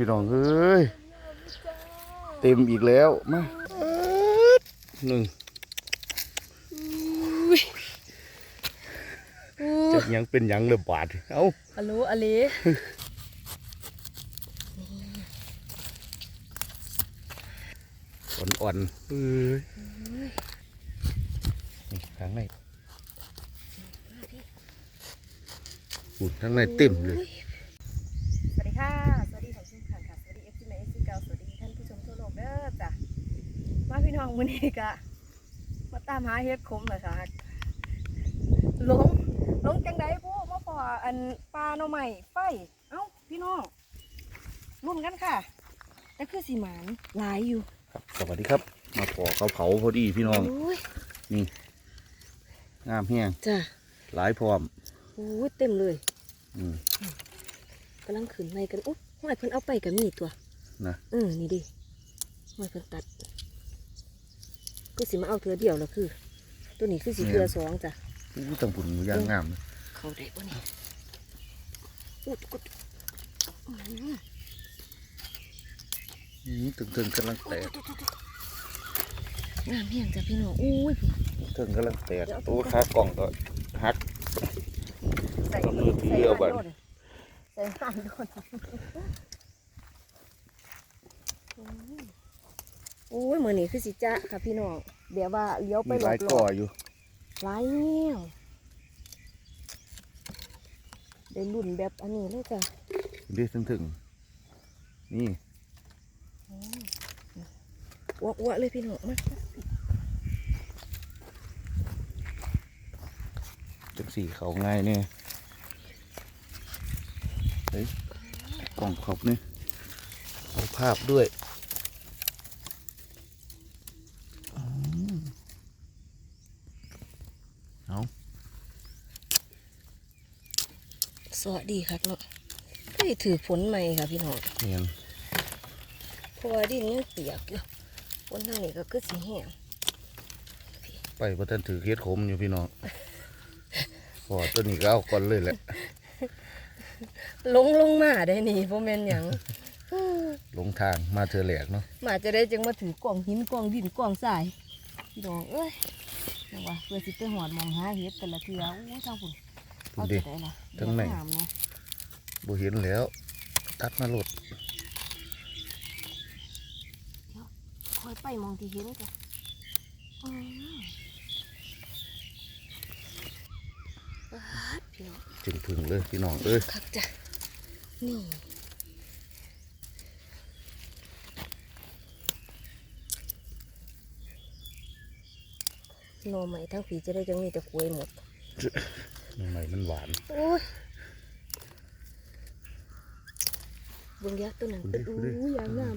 พี่น้องเอ้ยเต็มอีกแล้วมาหนึ่งจะยังเป็นหยังเลยบาดเอ้าอัลโหลอเลอ่อนๆเอ้ยนี่ข้างในอุ่นข้างในเต็มเลย มาพี่น้องมื้อนี้กะมาตามหาเฮ็ดขมเหรอคะหลงหลงจังไดผู้มาพออันปลาหน่อใหม่ไฟเอ้าพี่น้องรุ่นกันค่ะแต่คือสีหมานหลายอยู่ ครับสวัสดีครับ มาปอกเขาเผาพอดีพี่น้องโอ้ยนี่งามแห้งจ้ะหลายพร้อมโอ้ยเต็มเลยอืมกำลังขืนในกันอุ๊ยห้อยเพิ่นเอาไปกับมีดตัวนะเออนี่ดิห้อยเพิ่นตัด ก็สิมาเอาเถือเดียวแล้วคือ ตัวนี้คือสิเถือสองจ้ะอู้ตังปุ่นย่างงามเลยเขาได้ปะนี่อุดกุดอื้อหืออืมตึงๆกำลังแตกงามเพียงจ้ะพี่น้องอุ้ยตึงกำลังแตกโอ้ขากล่องก็หักใส่เอามือถือเอาบัดใส่ห่านโดนโอ้ยมือนี้คือสิจ้าค่ะพี่น้องเดี๋ยวว่าเลี้ยวไปมีหหลลายบก่อๆอยู่หลายเงี้ยวได้รุ่นแบบอันนี้เลยจ้ะดีถึงๆนี่อ้วกๆเลยพี่น้องมาจังสีเขาง่ายเนี่ยเฮ้ยกล่องขอบนี่เอาภาพด้วยอืมเอา สวัสดีครับเนาะก็ได้ถือผลใหม่ค่ะพี่น้องเนียนเพราะว่าดินยังเปียกอยู่ฝนทางนี้ก็คือสีแห้งไปพระท่านถือเคสขมอยู่พี่น้องพอตัวนี้ก็เอาก่อนเลยแหละลงลงมาได้นี่พ่อแม่นหยังลงทางมาเธอแหลกเนาะมาจะได้จึงมาถือกล่องหินกล่องดินกล่องทรายพี่น้องเอ้ยจังว่าเพื่อสิไปหอดหมองหาเห็ดแต่ละเทื่อโอ้ยทางพุ่น ดูเอาดิจะได้ล่ะทั้งไหนเดี๋ยวามนะบ่เห็นแล้ว ตัดมาหลดคอยไปมองที่เห็นจ้ะอืมปาดพี่น้องจึงพึ่งเลยพี่น้องเอ้ยคักจ้ะนี่หน่อใหม่ทั้งผีจะได้จังมีแต่กล้วยหมด ทำไมมันหวานโอ้ยเบิ่งยักษ์ตัวนั้นคุณดิเป็นคุอู้ณดิยางงาม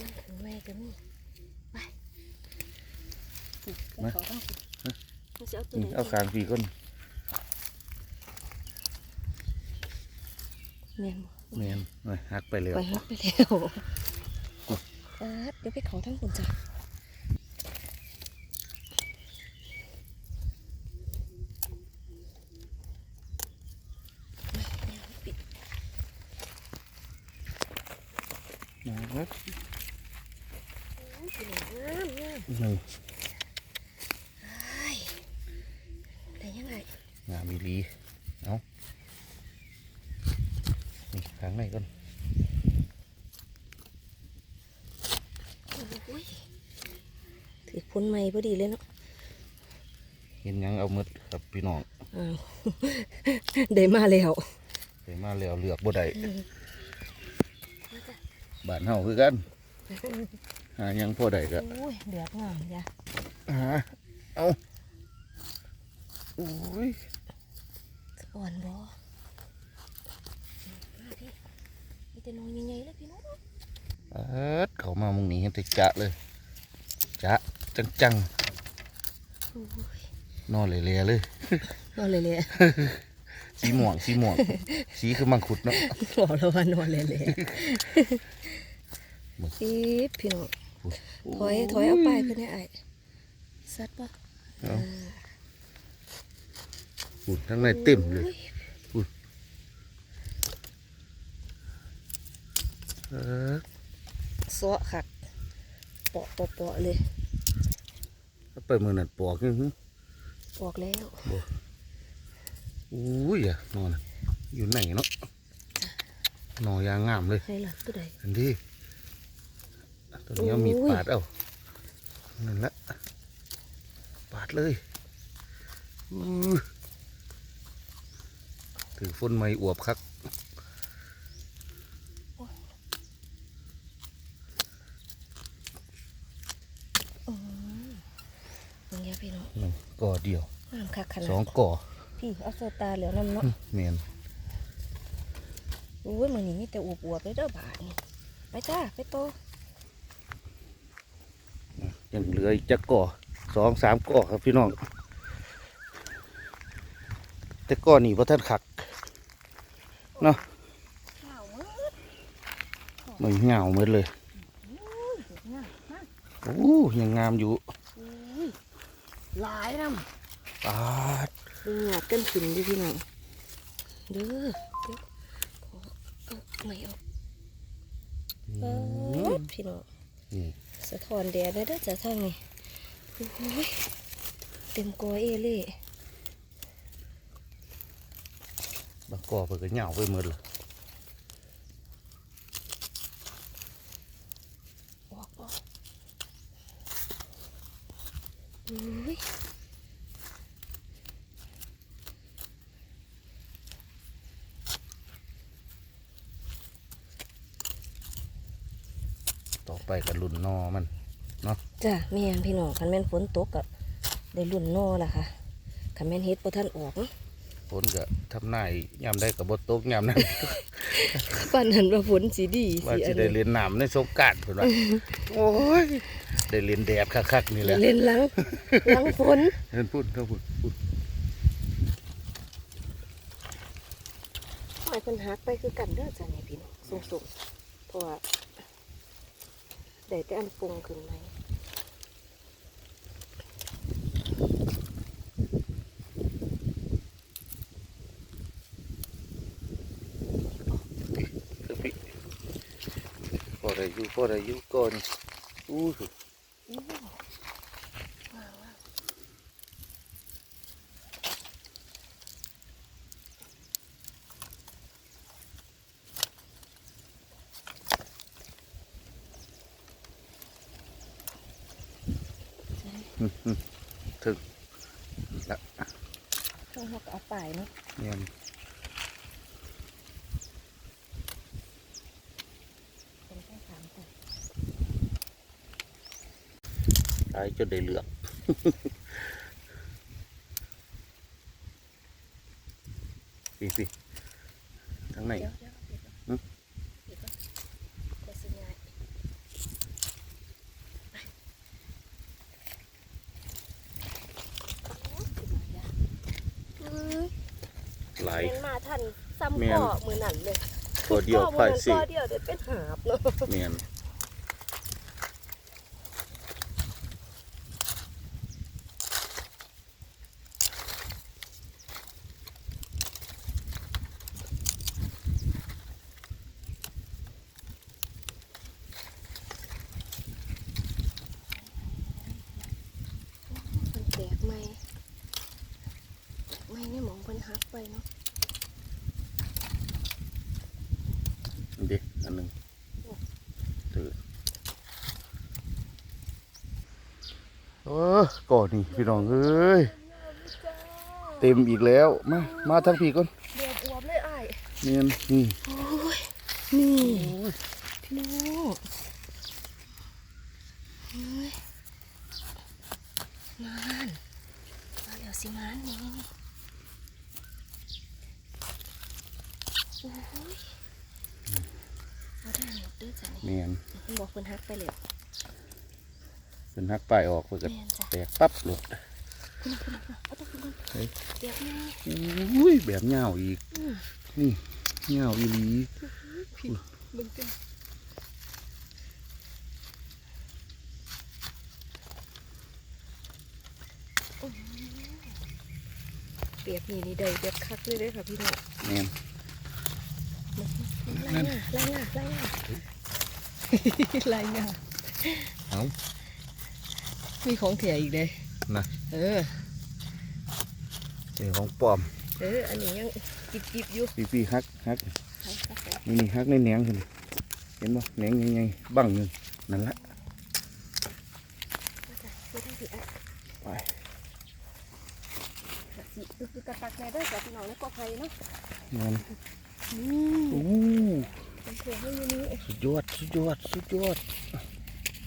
นั่นถึงแม่ก็มีไปมาเขาทั้งสิมันจะเอาตัวนี่ไหนเอาคางพี่ก้นแม่นบ่แมนหน่อยหักไปแล้วไปฮักไปแล้วเออเดี๋ยวไปเขาทั้งคนจ้ะ นะครับ งามงามนี่แต่ยังไงงามอีหลีเอานี่คางในก้นโอ้ยถือพ้นไม้พอดีเลยเนาะเห็นหยังเอาหมืดครับพี่น้องอ้าวได้มาแล้วไปมาแล้วเลือกบ่ได้บ้านเฮาคือกัน หาหยังพอได้ก็โอ้ยเดือดงามจ้ะหาเอาโอ้ยอ่อนบ่มาพี่มีแต่น้องใหญ่ๆเลยพี่น้องเอิดเขามามุงนี้เห็นแต่จะเลยจะจังจังโอ้ยๆนอนเลยเลยเลยนอนเลยเลยสีม่วงสีม่วงสีคือมังคุดเนาะบอกแล้วว่านอนเลยเลยมึงปี๊บพี่น้อง ถอยถอยเอาไปเพื่อนเนี่ยไอ้ซัดปะเอาอุ่นทั้งในเต็มเลยอุ่นสาะขัดปอกปอกเลยไปมือนั่ปอกยังปอกแล้วอุ้ยอะนอนอยู่ไหนเนาะนอนยางงามเลยใช่หลักตัวใดอันที่ ตัวนี้เอามีดโอ้ยปาดเอานั่นละปาดเลยอู้ถือฝนไม่อวบคักอืมตรงนี้พี่น้องหนึ่งก่อเดียวงามคักขนาดสองก่อพี่เอาโซตาเหลือน้ำเนาะเมียนอุ้ยมือนี้มีแต่อวบๆเลยเด้อบาทนี่ไปจ้า ไปโต ยังเหลืออีกจะก่อสองสามก่อครับพี่น้อง แต่ก่อนี่พระท่านขักเนาะข้าวมืดมันเหงาเหมือนเลยอุ้ยเห็ดงามมากโอ้ยังงามอยู่อุ้ยหลายน้ำปาดดูหยาดกันขึ้นดิพี่น้องเด้อเดี๋ยวขอเอาไม่ออกอืมพี่น้องนี่ สะท้อนแดดได้ด้วยจะทางนี้เต็มกอเอเล่บังกอไปก็เหงาไปหมดเลย ออกออกอุ้ย ต่อไปกับรุ่นนอมันจ้ะแม่นพี่น้องคันแม่นฝนตกก็ได้รุ่นนอล่ะค่ะคันแม่นเฮ็ดบ่ทันออกฝนก็ทำนายยามได้กับบตกยามนั้นปานนั้นว่าฝนสิดีว่าสิจะอันได้นี้เรียนน้ำในสงกรารเพิ่นว่าโอ้ยได้เรียนแดดคักๆนี่แหละเล่นหลังหลังฝนเห็นพูดเท่าพูดพูดปล่อยเพิ่นหักไปคือกันเด้อจ้ะนี่พี่น้องสูงๆเพราะว่า เดี๋ยวจะอันปรุงขึ้นไหมพี่พอได้อยู่พอได้อยู่ก่อนอู้ว้าวว้าว ถึงละ ช่วง เขาก็เอาไปเนาะเนี่ยเป็นแค่สามแต่ตายจนได้เหลือกพี่พี่ทั้งไหน เดี๋ยวเดี๋ยวเดี๋ยว หึ เดี๋ยวก่อนเดี๋ยวสิยายไปโอ้ยขึ้นมาแล้วอืม หลาย เล่นมาทันซ้ำ แม่ น พ่อมือนั่นเลยตัวเดียวพ่อมืพาอนั่นสิพ่อเดียวเดี๋ยวเป็นหาบเนาะ เมียนมันแตกไหมแตกไหมเนี่ยหมองเพิ่นหักไปเนาะ อันเด็อันหนึ่งถือโอ้ก่อ นนี่พี่น้องเอ้ยเต็มอีกแล้วมามาทั้งพี่ก่อนเดือดอวบเลยอ้ายเนียนนี่โอ้ยนี่พี่น้องเฮ้ยมานมาเดี๋ยวสิมานนี่นี่นี่โอ้ยเอาได้หมดเด้วยจ้ะนี่เนียนเพิ่นบอกเพิ่นฮักไปแล้ว เป็นหักป้ายออกเพื่อแม่นจ้ะแตกปั๊บหลุดคุณคุณเอาต้องคุณเฮ้ยเดี๋ยวแม่อุ้ยแบบเงาอีกอืมนี่เงาอีหลีพี่เบิ่งกันโอ้ยเปียกนี่นี่ได้เปียกคักเลยเด้อค่ะพี่น้องเนียนไล่หน้าไล่หน้าไล่หน้ารายงานเอา มีของเถียอีกเลยนะเออเจ้ของปลอม เอออันนี้ยังจิบจิบๆอยู่พี่พี่ฮักฮักเอาครับผมนี่นี่ฮักในแหนงเห็นเห็นบ่แหนงใหญ่ๆบังหนึ่งนั่นละมาจ้ะมาทางสิอะไปจ้ะสิดูดูตะปักแม่เด้วยจ้ะพี่น้องแล้วก็ใครเนาะนั่นนี่อู้เป็นเถียให้อยู่นี่สุดยอดสุดยอดสุดยอด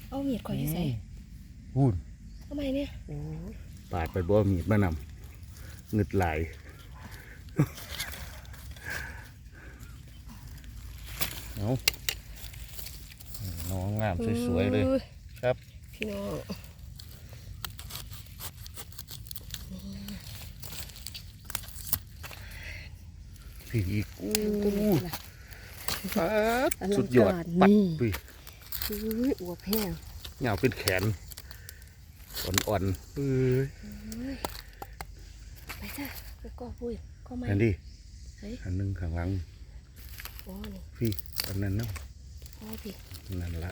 เอามีดข่อยอยู่ใส่หุ่น ทำไมเนี่ยปาดไปบ่มีดมานำเงึดไหลายเอาน้องงามสวยๆเลยอุ้ครับ พี่น้องพี่อีกอู้ตัวนี้ล่ะปาดอลังการสุดยอดปัดนี่พี่อุ้ยอวบแห้งเหงาเป็นแขน อ่อนๆเอ้ยไปจ้ะไปก่อปุ้ยก็ไม่อันนี้เฮ้ยอันหนึงข้างหลังโอ้นี่พี่อันนั้นเนาะโอ้พี่นั่นละ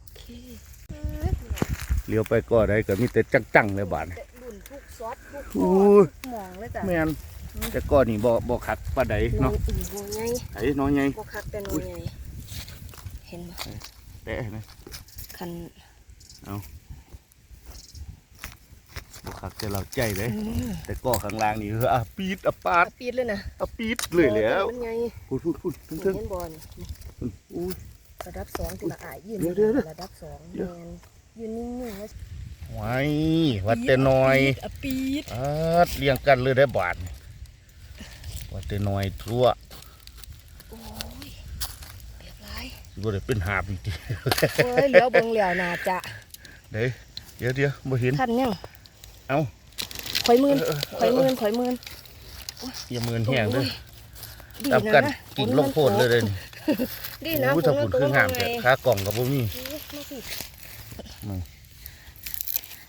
โอเคเลี้ยวไปก็ได้ก็มีแต่จังๆเลยบาดเตะบุญทุกซอสทุกโอ้ข้อยทุกหมองเลยจ้ะแม่นแต่ก่อนนี่บ่บ่คักปานใดเนาะเนาะอืมบัวใหญ่ไอ้น้อยใหญ่บัวคักแต่หน่วยใหญ่เห็นบ่แตะนะคัน บ่คักแต่เราใจเลยอืมแต่ก่อข้างล่างนี่คืออะปีดอะปาดปีดเลยนะอะปีดเลยแล้วมันใหญ่พูดพูดพูดเห็ถึงนบ่นี่ๆอุ้ยระดับสองติละอายยืนเดี๋ยวเดี๋ยวเดี๋ยวระดับสองเดี๋แมยวนยืนนิ่งๆแล้วไว้วัดแต่น้อยอะปีดอาดเลี้ยงกันเลยได้บาทวัดแต่น้อยทั่วโอ้ยเรียบร้อยสิบ่ได้เป็นหาบอีกทีโอ้ยเหลียวเบิ่งเหลียวน่าจะ เด้เดี๋ยวเดี๋ยวบ่เห็นทันยังเอ้าข่อยมืนเออเออข่อยมืนข่อยมืนอย่ามือนแห้งเด้อดีตามกันนะกิ่งลงโพดเลยเด้อดีนี่นะอู้ถ้าผุนคืองามแต่แต่ขากล่องก็บ่มีมาสิมา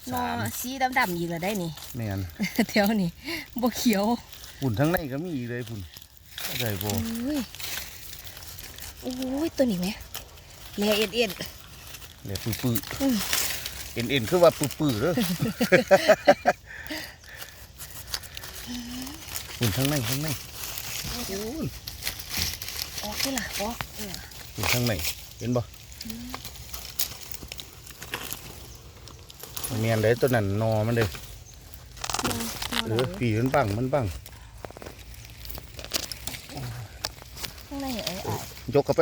นอสีดำๆอีกแล้วได้นี่แม่นแถวนี่บ่เขียวฝุ่นทั้งในก็มีอีกเลยฝุ่นได้บ่โอ้ยโอ้ยตัวนี้แหมแม่เอ็ดเอ็ดแหล่ปื้อ อืมๆเอ็นๆคือว่าปื้อๆเด้อฝุ่นทั้งในทั้งในโอ้ยออกสิล่ะออกเออฝุ่นทั้งในเห็นบ่แม่นเลยตัวนั้นนอมันเด้อนอเออปีมันบังมันบังข้างในเอ้ยยกเข้าไป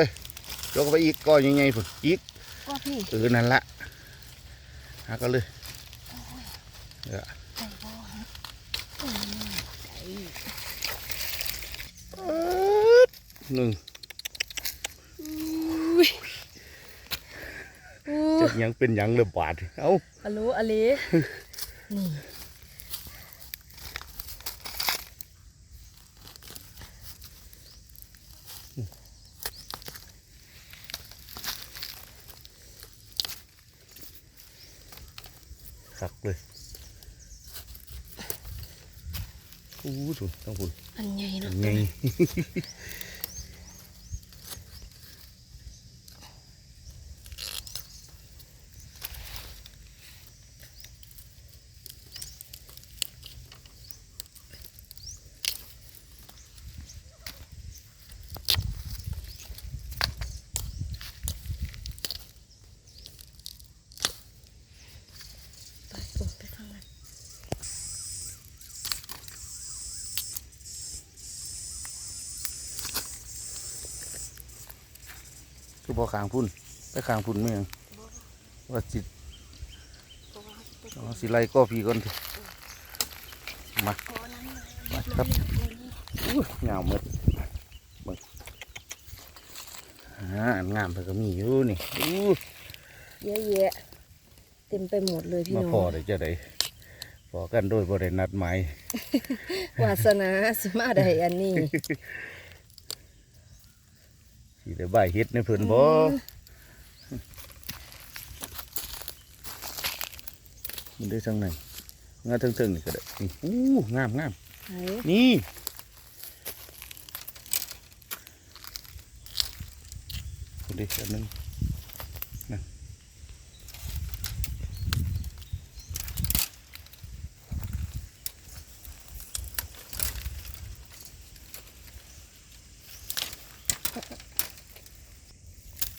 ยกเข้าไปอีกก้อนใหญ่ๆพุ่นอีกก็พี่เออนั่นละ หาก็เลยเออใส่บ่ฮะอืมใส่หนึ่งอุ้ยอู้จะยังเป็นหยังเลยบาดเอ้าอะโลอะเลนี่ ขักเลยอู้ถุนต้องพุ่นอันใหญ่เนาะไงไปโอ้ไปข้างใน คือพอขางพุ่นไปขางพุ่นเมืองว่าสิเพราะว่าเอาสิไล่ก็พี่ก่อนเถอะมาขอนั้นมาครับอู้ยาวหมดเบิ่งอ่าอันงามเพิ่นก็มีอยู่นี่อู้เยอะแยะเต็มไปหมดเลยพี่มาน้องพอได้จะได้พอกันโดยบ่ได้นัดหมายวาสนาสิมาได้อันนี้ สิได้ใบายเฮ็ดในเพิ่นบ่อืมมันได้ทางไหนงาเทิงๆนี่ก็ได้นี่อู้งามงามไหนนี่ดิอันนึงนะ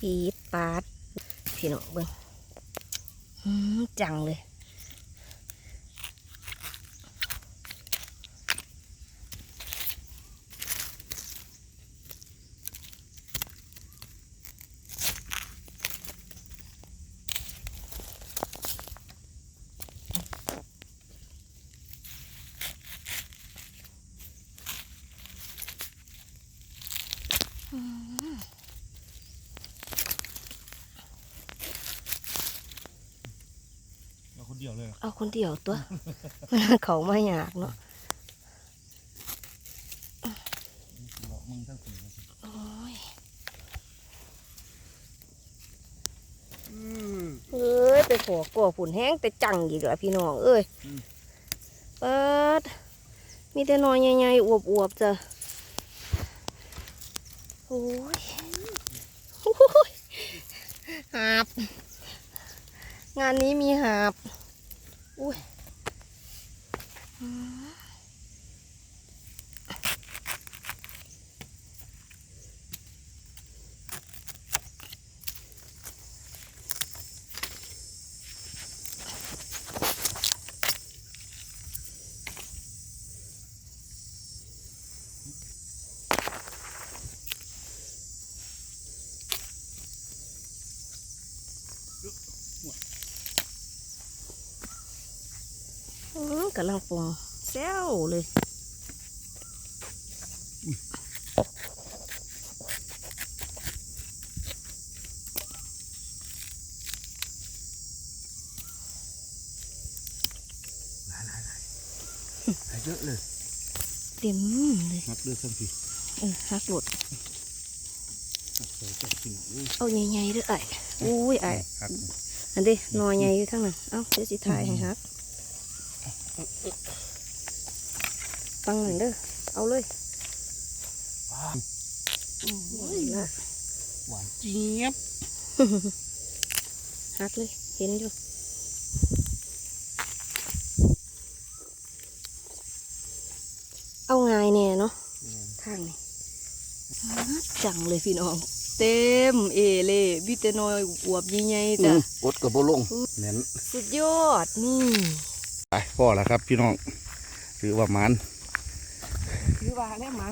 ปีดปาดพี่น้องเบิ้งจังเลย คนเดียวเลยเอาคนเดียวตัว เขาไม่อยากเนาะมึงทั้งสี่โอ้ยเอ้ยไปขอก่อผุนแห้งแต่จังอีกแล้วพี่น้องเอ้ยเปิดมีแต่หนอยใหญ่ๆอวบๆจ้ะโอ้ยโอ้ยหาบ งานนี้มีหาบ อุ้ย กำลังปรุงแซวเลยหายเยอะเลยเต็มเลยนับเลือดทั้งสี่เออหักหลดนับใส่จับกินอุ้ยเอาใหญ่ๆด้วยไอ้อุ้ยไอ้อันเด้นอใหญ่อยู่ทั้งนั้นเอ้าเดี๋ยวสิถ่ายให้ครั บฟังหน่อยเด้อ เอาเลยอุ้ยนะหวานเจี๊ยบหักเลย เห็นอยู่เอาง่ายแน่เนาะทางนี้ฮัดจังเลยพี่น้อง เต็มเอเล่บิเตนอยอวบใหญ่ๆจ้ะอดกับโบลงแน่นสุดยอดนี่ ไปพ่อแล้วครับ พี่น้องถือว่าหมานคือว่าแล้วหมา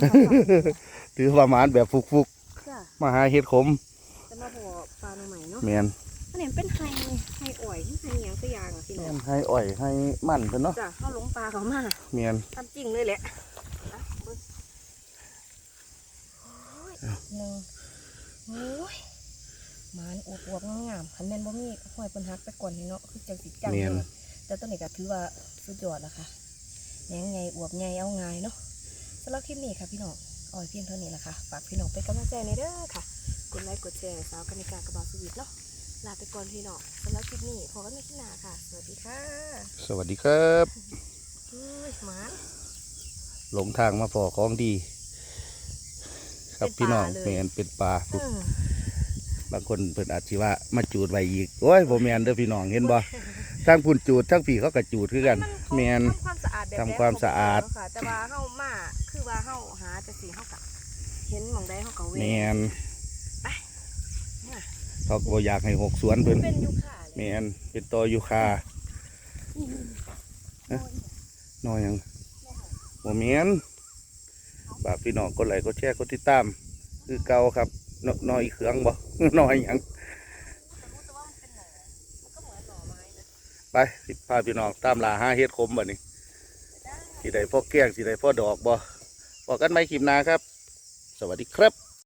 ถือว่าหมานแบบฟุกจ้ะๆมาหาเห็ดขมจะมาบอกปลาหน่อใหม่เนาะแมนอันนี้เป็นไฮไฮอ่อยไฮหยังสักอย่างอะพี่น้องให้อ่อยให้มันเพิ่นเนาะจ้ะเข้าหลงปลาเขามาแมนทำจริงเลยแหละอะเบิ่งโอ้ยหนึ่งโอ้ยหมานอวบๆงามๆคันแม่นบ่มีห้อยเพิ่นฮักไปก่อนนี่เนาะคือจังสิจังแมนเลย แต่ตัวนี้ก็ถือว่าสุดยอดแล้วค่ะแหนงไงอวบไงเอาไงายเนาะสำหรับคลิปนี้ค่ะพี่น้องอ่อยเพียงเท่านี้แหละค่ะ ฝากพี่น้องเป็นกำลังใจในอยเด้อค่ะ กดไลค์กดแชร์สาวกนิกากระบอกสวิตเนาะ ลาไปก่อนพี่น้องสำหรับคลิปนี้พอกันในคลิปหน้าค่ะ สวัสดีค่ะสวัสดีครับเฮ้ยหมาหลงทางมาพอของดี ครับพี่น้องเป็นปลาเลยแมนเป็นปลา เออ บางคนเพิ่นอาจสิว่ามาจูดไว้อีกโอ้ยบ่แมนเด้อพี่น้องเห็นบ่ทั้งพุ่นจูดทั้งผีเขาก็จูดคือกันแมน ทำความสะอาดแบบทำความสะอาด แบบค่ะแต่ว่าเฮามาคือว่าเฮาหาจะสีเฮากะเห็นหมองใดเฮาก็เว้แมนไปมาเขาก็บ่อยากให้หกสวนเพิ่นเป็นยุค่าแมเลยนเป็นตอยูคาน้อยหยังบ่แมนฝากพี่น้องกดไลค์กดแชร์กดติดตาม คือเก่าครับ นน้อยเขื่องบ่น้อยหยังแต่ว่างไปสิพาพี่น้องตามลาห้าเฮ็ดคมบ่นี้สิได้พ่อแก้งสิได้พ่อดอกบ่บอกกันไหมขีปนาครับ สวัสดีครับ